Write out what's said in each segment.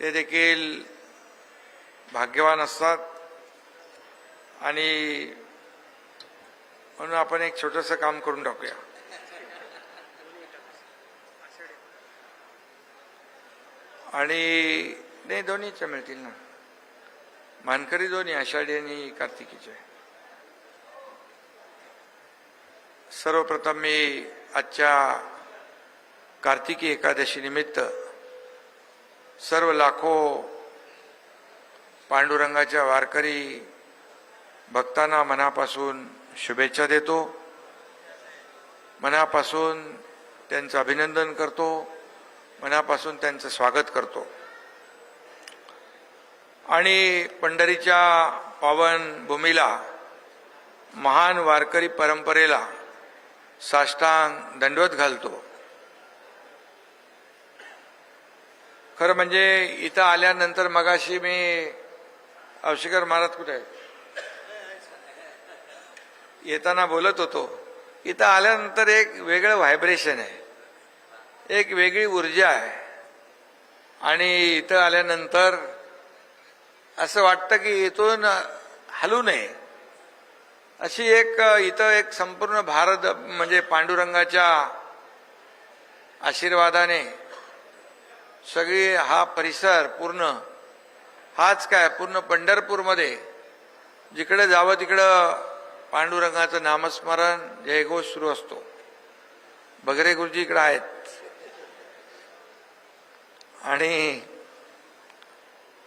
ते देखील भाग्यवान असतात. आणि म्हणून आपण एक छोटंसं काम करून टाकूया. आणि नाही दोन्हीच्या मिळतील ना. मानकरी दोन्ही आषाढी आणि कार्तिकीचे. सर्वप्रथम मी आजच्या कार्तिकी एकादशी निमित्त सर्व लाखो पांडुरंगाच्या वारकरी भक्तांना मनापासून शुभेच्छा देतो. मनापासून त्यांचं अभिनंदन करतो. मनापासून त्यांचं स्वागत करतो. आणि पंढरीच्या पावन भूमीला महान वारकरी परंपरेला साष्टांग दंडवत घालतो. खरं म्हणजे इथं आल्यानंतर मगाशी मी औशिकर महाराज कुठे आहे येताना बोलत होतो. इथं आल्यानंतर एक वेगळं व्हायब्रेशन आहे. एक वेगळी ऊर्जा आहे. आणि इथं आल्यानंतर असं वाटतं की इथून हलू नये. अशी एक इथं एक संपूर्ण भारत म्हणजे पांडुरंगाच्या आशीर्वादाने सगळी हा परिसर पूर्ण हाच काय? पूर्ण पंढरपूरमध्ये. जिकडे जावं तिकडं पांडुरंगाचं नामस्मरण जयघोष सुरू असतो. बगरे गुरुजी इकडं आहेत. आणि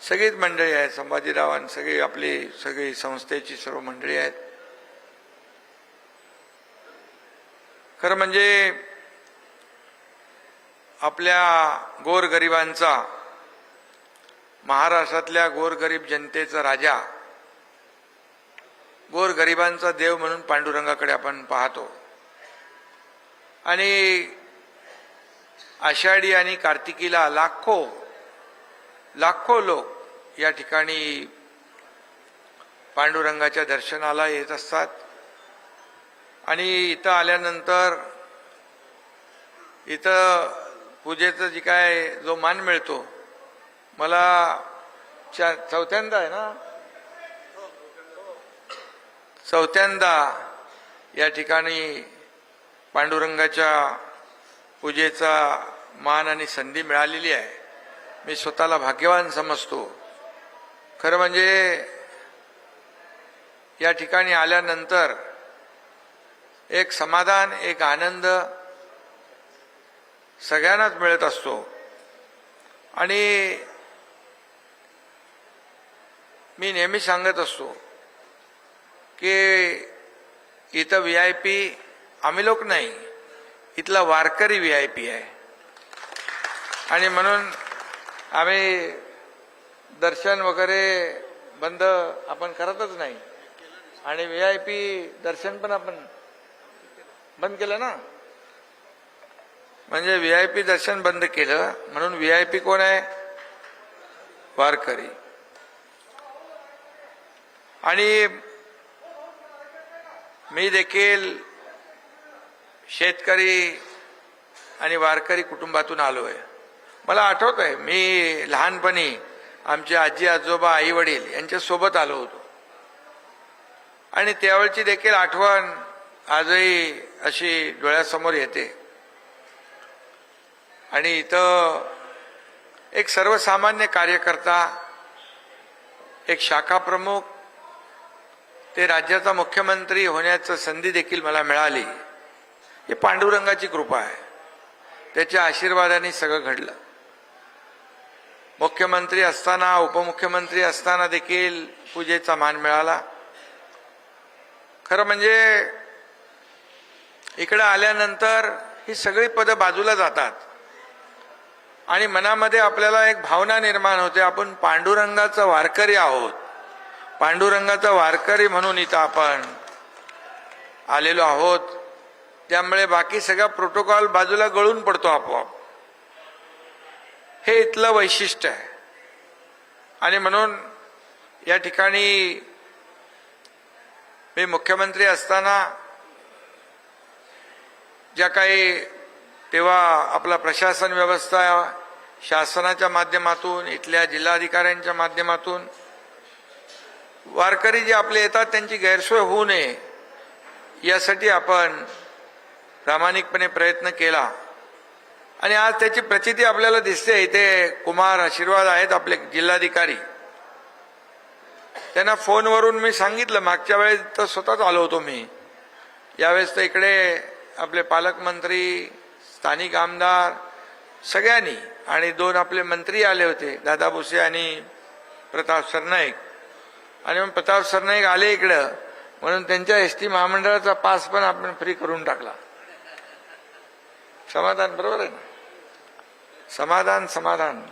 सगळीच मंडळी आहेत संभाजीराव आणि सगळी आपली सगळी संस्थेची सर्व मंडळी आहेत. खरं म्हणजे आपल्या गोरगरिबांचा महाराष्ट्रातल्या गोरगरीब जनतेचा राजा गोरगरिबांचा देव म्हणून पांडुरंगाकडे आपण पाहतो. आणि आषाढी आणि कार्तिकीला लाखो लाखो लोक या ठिकाणी पांडुरंगाच्या दर्शनाला येत असतात. आणि इथं आल्यानंतर इथं पूजेचं जी काय जो मान मिळतो मला चा चौथ्यांदा आहे ना? चौथ्यांदा या ठिकाणी पांडुरंगाच्या पूजेचा मान आणि संधी मिळालेली आहे. मी स्वतःला भाग्यवान समजतो. खरं म्हणजे या ठिकाणी आल्यानंतर एक समाधान एक आनंद सगळ्यांनाच मिळत असतो. आणि मी नेहमी सांगत असतो की इथं व्ही आय पी आम्ही लोक नाही. इथला वारकरी व्ही आय पी आहे. आणि म्हणून आम्ही दर्शन वगैरे बंद आपण करतच नाही. आणि व्ही आय पी दर्शन पण आपण बंद केलं ना? म्हणजे व्ही आय पी दर्शन बंद केलं म्हणून व्ही आय पी कोण आहे? वारकरी. आणि मी देखील शेतकरी आणि वारकरी कुटुंबातून आलो आहे मला आठवत आहे मी लहानपणी आमचे आजी आजोबा आई वडील यांच्यासोबत आलो होतो. आणि त्यावेळची देखील आठवण आजही अशी डोळ्यासमोर येते. आणि इथं एक सर्वसामान्य कार्यकर्ता एक शाखा प्रमुख ते राज्याचा मुख्यमंत्री होण्याचं संधी देखील मला मिळाली. ही पांडुरंगाची कृपा आहे. त्याच्या आशीर्वादाने सगळं घडलं. मुख्यमंत्री असताना उपमुख्यमंत्री असताना देखील पूजेचा मान मिळाला. खरं म्हणजे इकडे आल्यानंतर ही सगळी पदं बाजूला जातात. आणि मनामध्ये आपल्याला एक भावना निर्माण होते. आपण पांडुरंगाचा वारकरी आहोत. पांडुरंगाचा वारकरी म्हणून इथं आपण आलेलो आहोत. त्यामुळे बाकी सगळा प्रोटोकॉल बाजूला गळून पडतो आपोआप. हे इथलं वैशिष्ट्य आहे. आणि म्हणून या ठिकाणी मी मुख्यमंत्री असताना ज्या काही तेव्हा आपला प्रशासन व्यवस्था शासनाच्या माध्यमातून इथल्या जिल्हाधिकाऱ्यांच्या माध्यमातून वारकरी जे आपले येतात त्यांची गैरसोय होऊ नये यासाठी आपण प्रामाणिकपणे प्रयत्न केला. आणि आज त्याची प्रचिती आपल्याला दिसते इथे कुमार आशीर्वाद आहेत आपले जिल्हाधिकारी. त्यांना फोनवरून मी सांगितलं मागच्या वेळेस तर स्वतःच आलो होतो मी. यावेळेस तर इकडे आपले पालकमंत्री स्थानिक आमदार सगळ्यांनी आणि दोन आपले मंत्री आले होते दादा भुसे आणि प्रताप सरनाईक. आणि मग प्रताप सरनाईक आले इकडं म्हणून त्यांच्या एस टी महामंडळाचा पास पण आपण फ्री करून टाकला. समाधान बरोबर आहे ना? समाधान समाधान.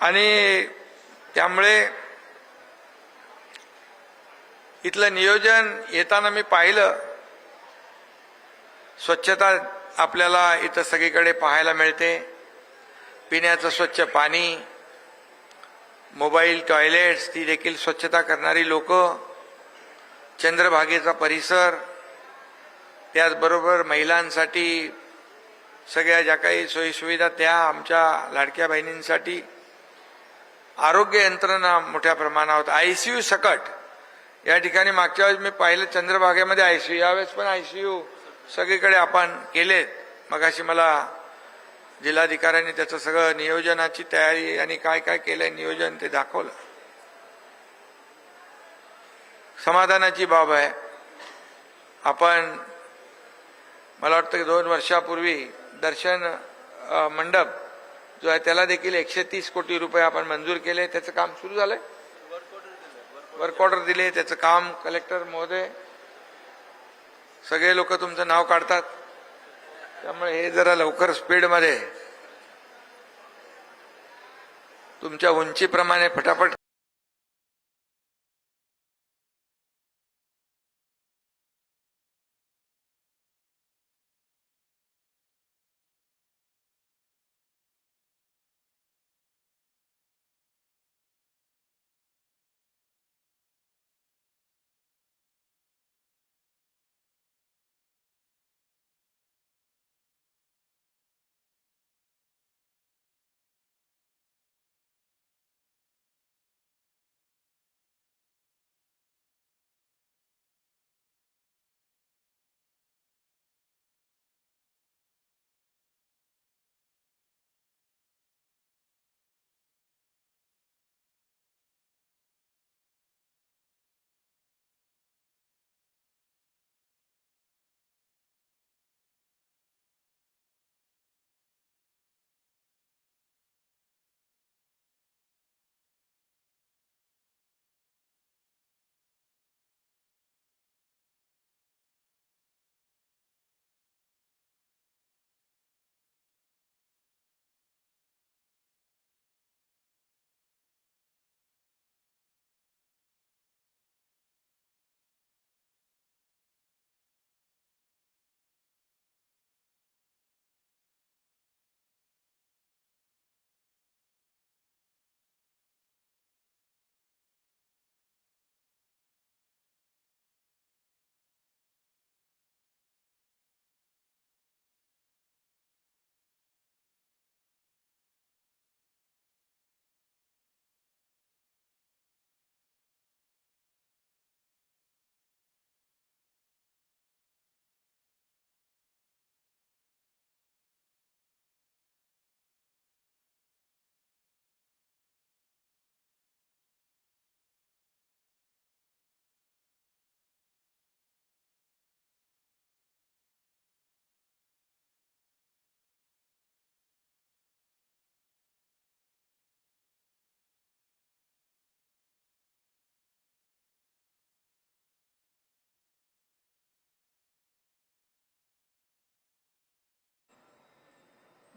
आणि त्यामुळे इथलं नियोजन येताना मी पाहिलं स्वच्छता आपल्याला इथं सगळीकडे पाहायला मिळते. पिण्याचं स्वच्छ पाणी मोबाईल टॉयलेट्स ती देखील स्वच्छता करणारी लोक चंद्रभागेचा परिसर त्याचबरोबर महिलांसाठी सगळ्या ज्या काही सोयीसुविधा त्या आमच्या लाडक्या बहिणींसाठी. आरोग्य यंत्रणा मोठ्या प्रमाणावर आय सी यू सकट. या ठिकाणी मागच्या वेळेस मी पाहिलं चंद्रभागेमध्ये आय सी यू यावेळेस पण आय सी यू. सगळीकडे आपण केलेत. मगाशी मला जिल्हाधिकाऱ्यांनी त्याचं सगळं नियोजनाची तयारी आणि काय काय केलंय नियोजन ते दाखवलं. समाधानाची बाब आहे. आपण मला वाटतं की दोन वर्षापूर्वी दर्शन मंडप जो आहे त्याला देखील एकशे तीस कोटी रुपये आपण मंजूर केले. त्याचं काम सुरू झालंय? वर्क ऑर्डर दिले. त्याचं काम कलेक्टर महोदय सगळे लोक तुमचं नाव काढतात. त्यामुळे हे जरा लवकर स्पीडमध्ये तुमच्या उंचीप्रमाणे फटाफट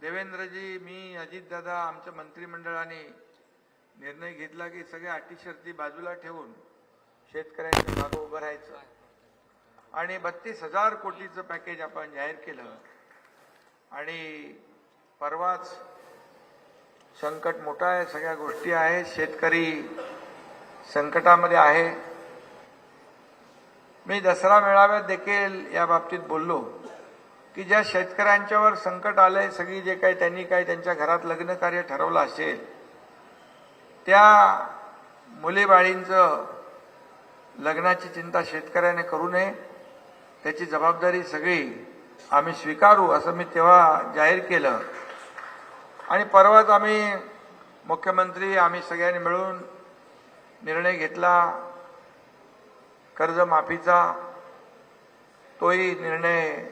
देवेंद्रजी मी अजितदादा आमच्या मंत्रिमंडळाने निर्णय घेतला की सगळ्या अटी शर्ती बाजूला ठेवून शेतकऱ्यांच्या मागं उभं राहायचं. आणि बत्तीस हजार कोटीचं पॅकेज आपण जाहीर केलं. आणि परवाच संकट मोठं आहे सगळ्या गोष्टी आहेत शेतकरी संकटामध्ये आहे. मी दसरा मेळाव्यात देखील या बाबतीत बोललो. की ज्या शेतकऱ्यांच्यावर संकट आलंय सगळी जे काही त्यांनी काही त्यांच्या घरात लग्न कार्य ठरवलं असेल त्या मुलीबाळींचं लग्नाची चिंता शेतकऱ्याने करू नये. त्याची जबाबदारी सगळी आम्ही स्वीकारू असं मी तेव्हा जाहीर केलं. आणि परवाच आम्ही मुख्यमंत्री आम्ही सगळ्यांनी मिळून निर्णय घेतला. कर्जमाफीचा तोही निर्णय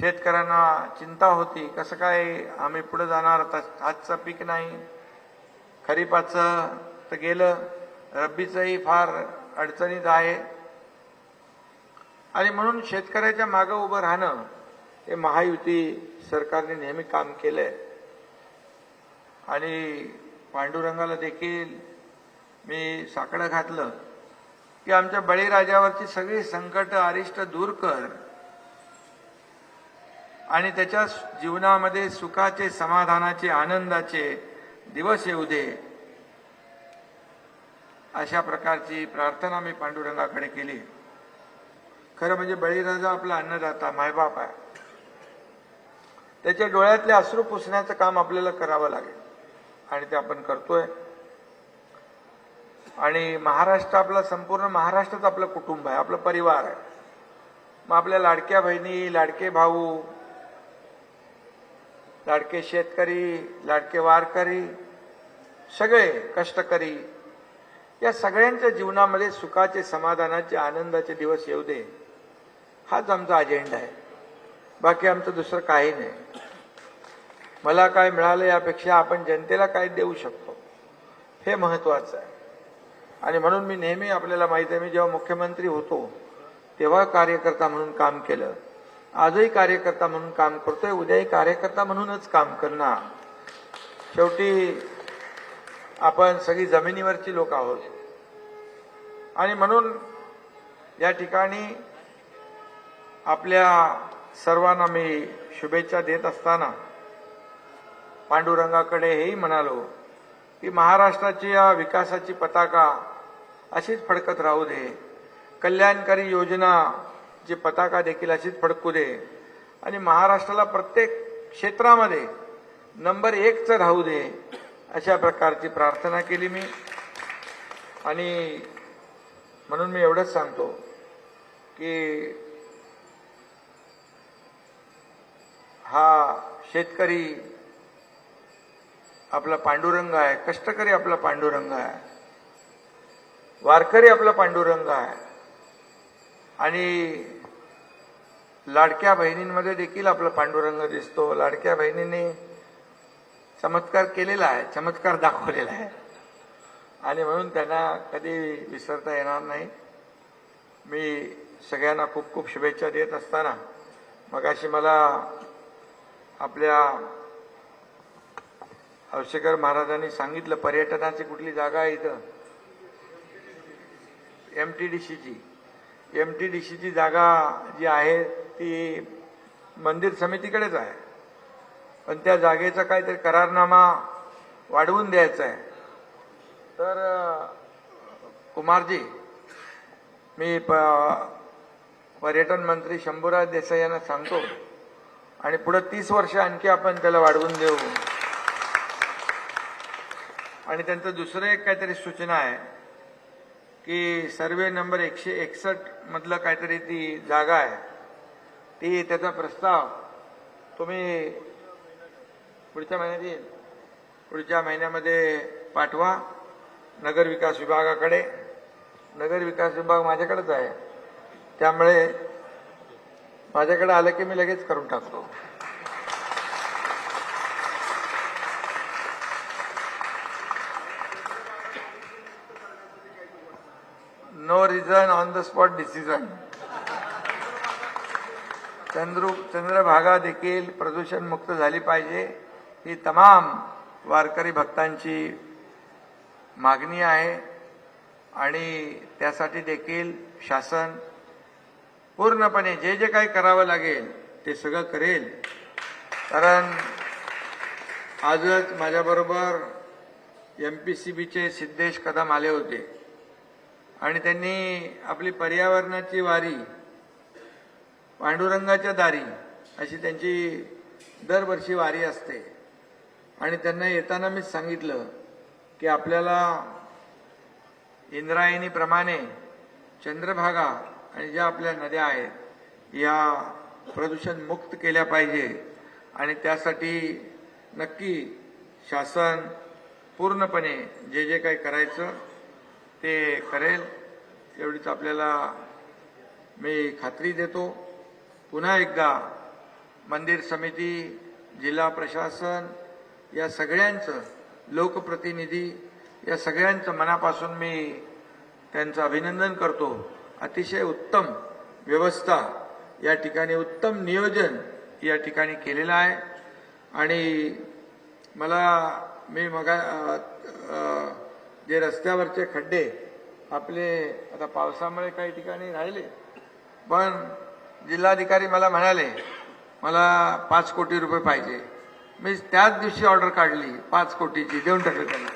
शेतकऱ्यांना चिंता होती कसं काय आम्ही पुढे जाणार? आता आजचं पीक नाही. खरीपाचं तर गेलं. रब्बीचंही फार अडचणीत आहे. आणि म्हणून शेतकऱ्याच्या मागं उभं राहणं हे महायुती सरकारने नेहमी काम केलंय. आणि पांडुरंगाला देखील मी साकडं घातलं की आमच्या बळीराजावरची सगळी संकट अरिष्ट दूर कर. आणि त्याच्या जीवनामध्ये सुखाचे समाधानाचे आनंदाचे दिवस येऊ दे. अशा प्रकारची प्रार्थना मी पांडुरंगाकडे केली. खरं म्हणजे बळीराजा आपला अन्नदाता मायबाप आहे. त्याच्या डोळ्यातले अश्रू पुसण्याचं काम आपल्याला करावं लागेल. आणि ते आपण करतोय. आणि महाराष्ट्र आपला संपूर्ण महाराष्ट्रात आपलं कुटुंब आहे आपलं परिवार आहे. मग आपल्या लाडक्या बहिणी लाडके भाऊ लाडके शेतकरी लाडके वारकरी सगळे कष्टकरी या सगळ्यांच्या जीवनामध्ये सुखाचे समाधानाचे आनंदाचे दिवस येऊ दे. हाच आमचा अजेंडा आहे. बाकी आमचं दुसरं काही नाही. मला काय मिळालं यापेक्षा आपण जनतेला काय देऊ शकतो. हे महत्वाचं आहे. आणि म्हणून मी नेहमी आपल्याला माहिती आहे मी जेव्हा मुख्यमंत्री होतो तेव्हा कार्यकर्ता म्हणून काम केलं. आजही कार्यकर्ता म्हणून काम करतोय उद्याही कार्यकर्ता म्हणूनच काम करणार. शेवटी आपण सगळी जमिनीवरची लोक आहोत. आणि म्हणून या ठिकाणी आपल्या सर्वांना मी शुभेच्छा देत असताना पांडुरंगाकडे हेही म्हणालो की महाराष्ट्राची या विकासाची पताका अशीच फडकत राहू दे. कल्याणकारी योजना जी पताका देखील अशीच फडकू दे. आणि महाराष्ट्राला प्रत्येक क्षेत्रामध्ये नंबर एकचं राहू दे अशा प्रकारची प्रार्थना केली मी. आणि म्हणून मी एवढंच सांगतो की हा शेतकरी आपला पांडुरंग आहे कष्टकरी आपला पांडुरंग आहे वारकरी आपला पांडुरंग आहे. आणि लाडक्या बहिणींमध्ये देखील आपला पांडुरंग दिसतो. लाडक्या बहिणींनी चमत्कार केलेला आहे चमत्कार दाखवलेला आहे. आणि म्हणून त्यांना कधी विसरता येणार नाही. मी सगळ्यांना खूप खूप शुभेच्छा देत असताना मगाशी मला आपल्या हर्षकर महाराजांनी सांगितलं पर्यटनाची कुठली जागा आहे इथं? एम टी डी सीची एम टी डी सीची जागा जी आहे ती मंदिर समितीकडेच आहे. पण त्या जागेचा काहीतरी करारनामा वाढवून द्यायचा आहे. तर कुमारजी मी प पर्यटन मंत्री शंभूराज देसाई यांना सांगतो आणि पुढे तीस वर्ष आणखी आपण त्याला वाढवून देऊ. आणि त्यांचं दुसरं एक काहीतरी सूचना आहे की सर्वे नंबर एकशे एकसष्ट मधलं काहीतरी ती जागा आहे. ती त्याचा प्रस्ताव तुम्ही पुढच्या महिन्यात येईल. पुढच्या महिन्यामध्ये पाठवा. नगर विकास विभागाकडे. नगर विकास विभाग माझ्याकडेच आहे. त्यामुळे माझ्याकडे आलं की मी लगेच करून टाकतो. No reason on the spot decision Chandra Chandrabhaga देखील प्रदूषण मुक्त झाली पाहिजे ही तमाम वारकरी भक्तांची मागणी आहे आणि त्यासाठी देखील शासन पूर्णपणे जे जे काही करावं लागेल ते सगळं करेल. कारण आजच माझ्याबरोबर एम पी सी बीचे सिद्धेश कदम आले होते. आणि त्यांनी आपली पर्यावरणाची वारी पांडुरंगाच्या दारी अशी त्यांची दरवर्षी वारी असते. आणि त्यांना येताना मी सांगितलं की आपल्याला इंद्रायणीप्रमाणे चंद्रभागा आणि ज्या आपल्या नद्या आहेत या प्रदूषण मुक्त केल्या पाहिजे. आणि त्यासाठी नक्की शासन पूर्णपणे जे जे काही करायचं ते करेल एवढीच आपल्याला मी खात्री देतो. पुन्हा एकदा मंदिर समिती जिल्हा प्रशासन या सगळ्यांचं लोकप्रतिनिधी या सगळ्यांचं मनापासून मी त्यांचं अभिनंदन करतो. अतिशय उत्तम व्यवस्था या ठिकाणी उत्तम नियोजन या ठिकाणी केलेलं आहे. आणि मला मी मगा जे रस्त्यावरचे खड्डे आपले आता पावसामुळे काही ठिकाणी राहिले पण जिल्हाधिकारी मला म्हणाले मला पाच कोटी रुपये पाहिजे. मी त्याच दिवशी ऑर्डर काढली पाच कोटीची देऊन टाकली त्यांना.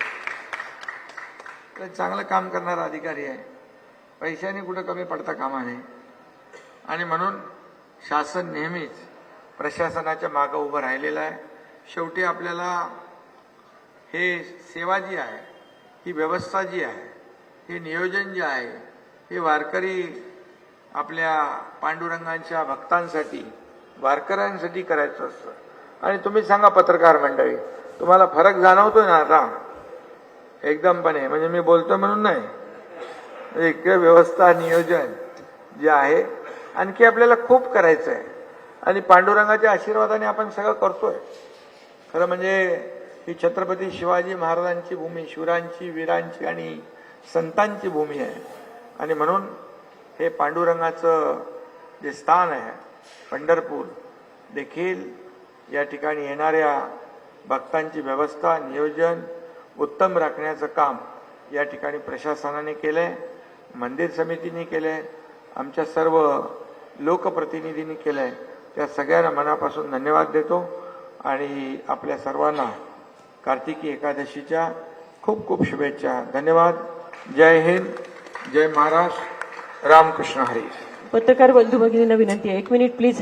तर चांगलं काम करणारा अधिकारी आहे. पैशाने कुठं कमी पडता कामा नये. आणि म्हणून शासन नेहमीच प्रशासनाच्या मागं उभं राहिलेलं आहे. शेवटी आपल्याला हे सेवा जी आहे ही व्यवस्था जी आहे हे नियोजन जे आहे हे वारकरी आपल्या पांडुरंगांच्या भक्तांसाठी वारकऱ्यांसाठी करायचं असतं. आणि तुम्ही सांगा पत्रकार मंडळी तुम्हाला फरक जाणवतोय ना आता एकदमपणे. म्हणजे मी बोलतो म्हणून नाही. इतकं व्यवस्था नियोजन जे आहे आणखी आपल्याला खूप करायचं आहे आणि पांडुरंगाच्या आशीर्वादाने आपण सगळं करतोय. खरं म्हणजे ही छत्रपती शिवाजी महाराजांची भूमी शिवरांची वीरांची आणि संतांची भूमी आहे. आणि म्हणून हे पांडुरंगाचं जे स्थान आहे पंढरपूर देखील या ठिकाणी येणाऱ्या भक्तांची व्यवस्था नियोजन उत्तम राखण्याचं काम या ठिकाणी प्रशासनाने केलंय मंदिर समितीने केलंय आमच्या सर्व लोकप्रतिनिधींनी केलंय. त्या सगळ्यांना मनापासून धन्यवाद देतो आणि आपल्या सर्वांना कार्तिकी एकादशीच्या खूप खूप शुभेच्छा. धन्यवाद. जय हिंद. जय महाराष्ट्र. रामकृष्ण हरी. पत्रकार बंधू भगिनींना विनंती आहे. एक मिनिट प्लीज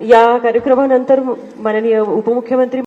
या कार्यक्रमानंतर माननीय उपमुख्यमंत्री